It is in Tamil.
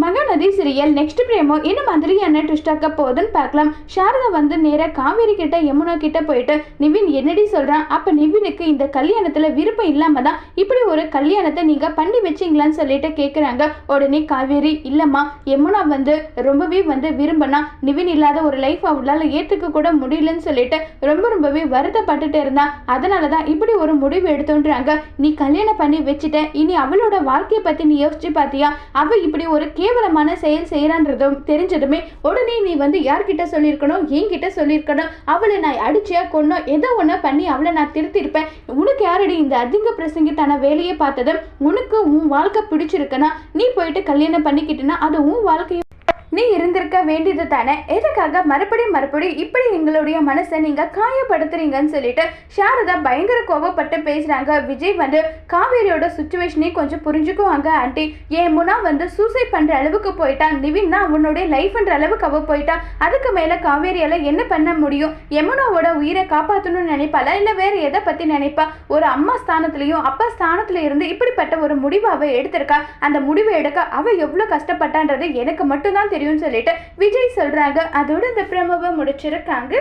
மகாநதி சீரியல் நெக்ஸ்ட் பிரேமோ என்ன மாதிரியான ட்விஸ்டாக்க போகுதுன்னு பார்க்கலாம். சாரதா வந்து நேராக காவேரி கிட்ட யமுனா கிட்ட போயிட்டு நிவின் என்னடி சொல்கிறான் அப்போ நிவினுக்கு இந்த கல்யாணத்தில் விருப்பம் இல்லாமல் தான் இப்படி ஒரு கல்யாணத்தை நீங்கள் பண்ணி வச்சீங்களான்னு சொல்லிட்டு கேட்குறாங்க உடனே காவேரி இல்லைம்மா யமுனா வந்து ரொம்பவே வந்து விரும்பினா நிவின் இல்லாத ஒரு லைஃப் அவளால் ஏற்றுக்க கூட முடியலன்னு சொல்லிட்டு ரொம்ப ரொம்பவே வருத்தப்பட்டுட்டு இருந்தா. அதனால தான் இப்படி ஒரு முடிவு எடுத்தோன்றாங்க. நீ கல்யாணம் பண்ணி வச்சுட்ட. இனி அவளோட வாழ்க்கையை பற்றி நீ யோசிச்சு பார்த்தியா அவள் இப்படி ஒரு கேவலமான செயல் செய்கிறான்றதும் தெரிஞ்சதுமே உடனே நீ வந்து யார்கிட்ட சொல்லியிருக்கணும் என்கிட்ட சொல்லியிருக்கணும் அவளை நான் அடிச்சியா கொன்னோ ஏதோ ஒன்று பண்ணி அவளை நான் திருத்திருப்பேன் உனக்கு யாரடி இந்த அதிக பிரசங்கத்தான வேலையை பார்த்ததும் உனக்கு உன் வாழ்க்கை பிடிச்சிருக்குன்னா நீ போயிட்டு கல்யாணம் பண்ணிக்கிட்டனா அது உன் வாழ்க்கையை நீ இருந்திருக்க வேண்டியது தானே? எதுக்காக மறுபடியும் மறுபடியும் இப்படி எங்களுடைய மனசை நீங்க காயப்படுத்துறீங்கன்னு சொல்லிட்டு சாரதா பயங்கர கோபப்பட்டு பேசுறாங்க. விஜய் வந்து காவேரியோட சுச்சுவேஷனே கொஞ்சம் புரிஞ்சுக்குவாங்க ஆண்டி. என் முனா வந்து சூசைட் பண்ற அளவுக்கு போயிட்டான். நிவின் தான் அவனுடைய லைஃப்ன்ற அளவுக்கு அவ போயிட்டா. அதுக்கு மேல காவேரியால என்ன பண்ண முடியும்? யமுனாவோட உயிரை காப்பாற்றணும்னு நினைப்பாளா? இல்ல வேற எதை பத்தி நினைப்பா? ஒரு அம்மா ஸ்தானத்துலேயும் அப்பா ஸ்தானத்துல இருந்து இப்படிப்பட்ட ஒரு முடிவை அவ எடுத்திருக்கா? அந்த முடிவை எடுக்க அவ எவ்வளவு கஷ்டப்பட்டான்றது எனக்கு மட்டும்தான் தெரியும். தெரியும்னு சொல்லிட்டு விஜய் சொல்றாங்க. அதோட இந்த பிரமவை முடிச்சிருக்காங்க.